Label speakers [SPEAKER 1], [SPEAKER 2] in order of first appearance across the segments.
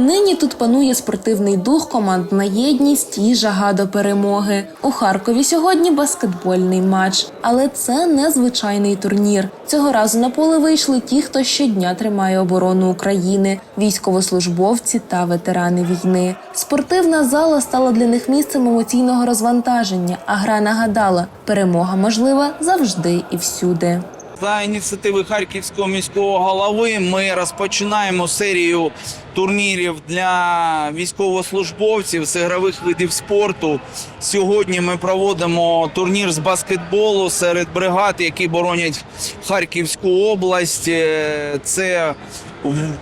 [SPEAKER 1] Нині тут панує спортивний дух, командна єдність і жага до перемоги. У Харкові сьогодні баскетбольний матч, але це не звичайний турнір. Цього разу на поле вийшли ті, хто щодня тримає оборону України, військовослужбовці та ветерани війни. Спортивна зала стала для них місцем емоційного розвантаження, а гра нагадала, перемога можлива завжди і всюди.
[SPEAKER 2] За ініціативи Харківського міського голови ми розпочинаємо серію турнірів для військовослужбовців з ігрових видів спорту. Сьогодні ми проводимо турнір з баскетболу серед бригад, які боронять Харківську область. Е, Це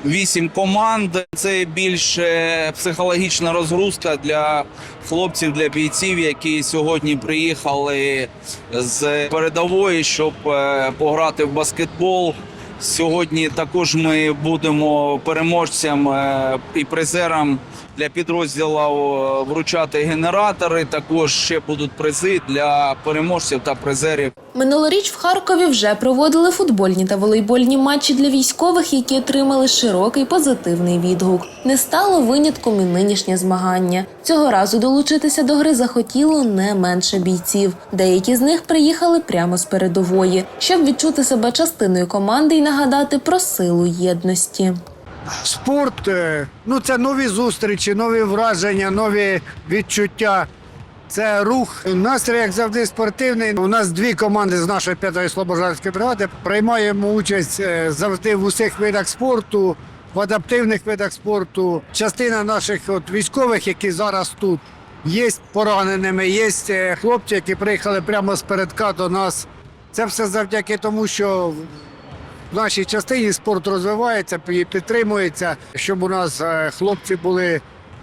[SPEAKER 2] вісім команд. Це більш е, психологічна розгрузка для хлопців, для бійців, які сьогодні приїхали з передової, щоб е, пограти в баскетбол. Сьогодні також ми будемо переможцям е, і призерам для підрозділу вручати генератори. Також ще будуть призи для переможців та призерів.
[SPEAKER 1] Минулоріч в Харкові вже проводили футбольні та волейбольні матчі для військових, які отримали широкий позитивний відгук. Не стало винятком і нинішнє змагання. Цього разу долучитися до гри захотіло не менше бійців. Деякі з них приїхали прямо з передової, щоб відчути себе частиною команди і нагадати про силу єдності.
[SPEAKER 3] Спорт е, ну це нові зустрічі, нові враження, нові відчуття. Це рух. Настрій, як завжди, спортивний. У нас дві команди з нашої п'ятої слобожанської бригади. Приймаємо участь е, завжди в усіх видах спорту, в адаптивних видах спорту. Частина наших от, військових, які зараз тут, є пораненими, є е, хлопці, які приїхали прямо з передка до нас. Це все завдяки тому, що в нашій частині спорт розвивається і підтримується, щоб у нас е, хлопці були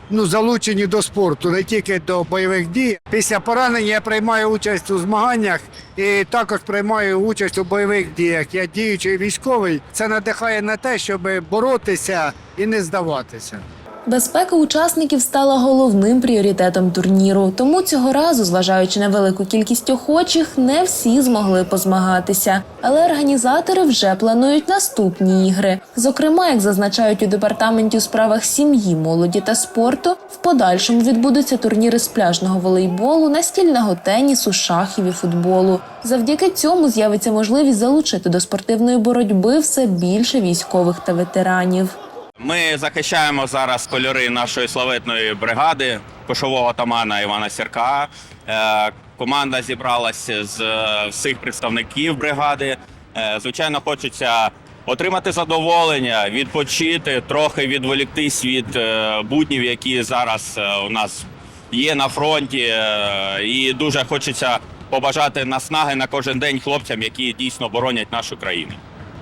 [SPEAKER 3] ну, залучені до спорту, не тільки до бойових дій. Після поранення я приймаю участь у змаганнях і також приймаю участь у бойових діях. Я діючий військовий. Це надихає на те, щоб боротися і не здаватися.
[SPEAKER 1] Безпека учасників стала головним пріоритетом турніру. Тому цього разу, зважаючи на велику кількість охочих, не всі змогли позмагатися. Але організатори вже планують наступні ігри. Зокрема, як зазначають у департаменті у справах сім'ї, молоді та спорту, в подальшому відбудуться турніри з пляжного волейболу, настільного тенісу, шахів і футболу. Завдяки цьому з'явиться можливість залучити до спортивної боротьби все більше військових та ветеранів.
[SPEAKER 4] Ми захищаємо зараз кольори нашої славетної бригади кошового тамана Івана Сірка. Е, Команда зібралася з е, всіх представників бригади. Е, Звичайно, хочеться отримати задоволення, відпочити, трохи відволіктись від буднів, які зараз у нас є на фронті. І дуже хочеться побажати наснаги на кожен день хлопцям, які дійсно боронять нашу країну.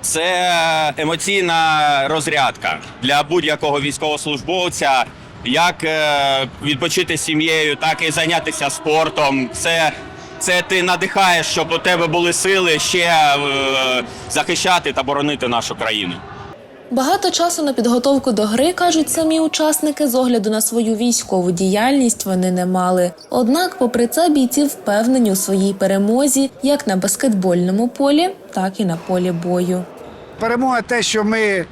[SPEAKER 4] Це емоційна розрядка для будь-якого військовослужбовця. Як е, відпочити з сім'єю, так і зайнятися спортом. Це, це ти надихаєш, щоб у тебе були сили ще е, захищати та боронити нашу країну.
[SPEAKER 1] Багато часу на підготовку до гри кажуть самі учасники з огляду на свою військову діяльність вони не мали. Однак, попри це, бійці впевнені у своїй перемозі як на баскетбольному полі, так і на полі бою.
[SPEAKER 3] Перемога те, що ми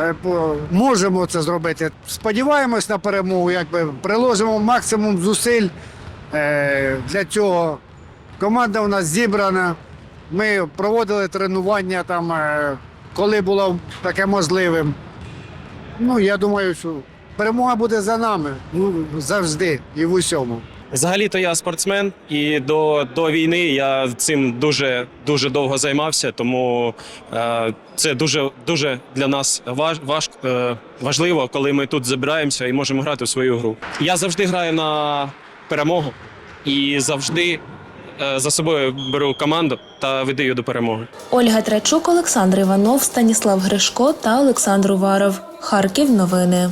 [SPEAKER 3] е, можемо це зробити. Сподіваємось на перемогу, якби приложимо максимум зусиль е, для цього. Команда у нас зібрана. Ми проводили тренування там, е, коли було таке можливим. Ну, я думаю, що перемога буде за нами ну, завжди і в усьому.
[SPEAKER 5] Взагалі-то я спортсмен, і до, до війни я цим дуже дуже довго займався, тому е, це дуже дуже для нас важ, важ, е, важливо, коли ми тут збираємося і можемо грати в свою гру. Я завжди граю на перемогу і завжди е, за собою беру команду та веду її до перемоги.
[SPEAKER 1] Ольга Трачук, Олександр Іванов, Станіслав Гришко та Олександр Уваров. Харків. Новини.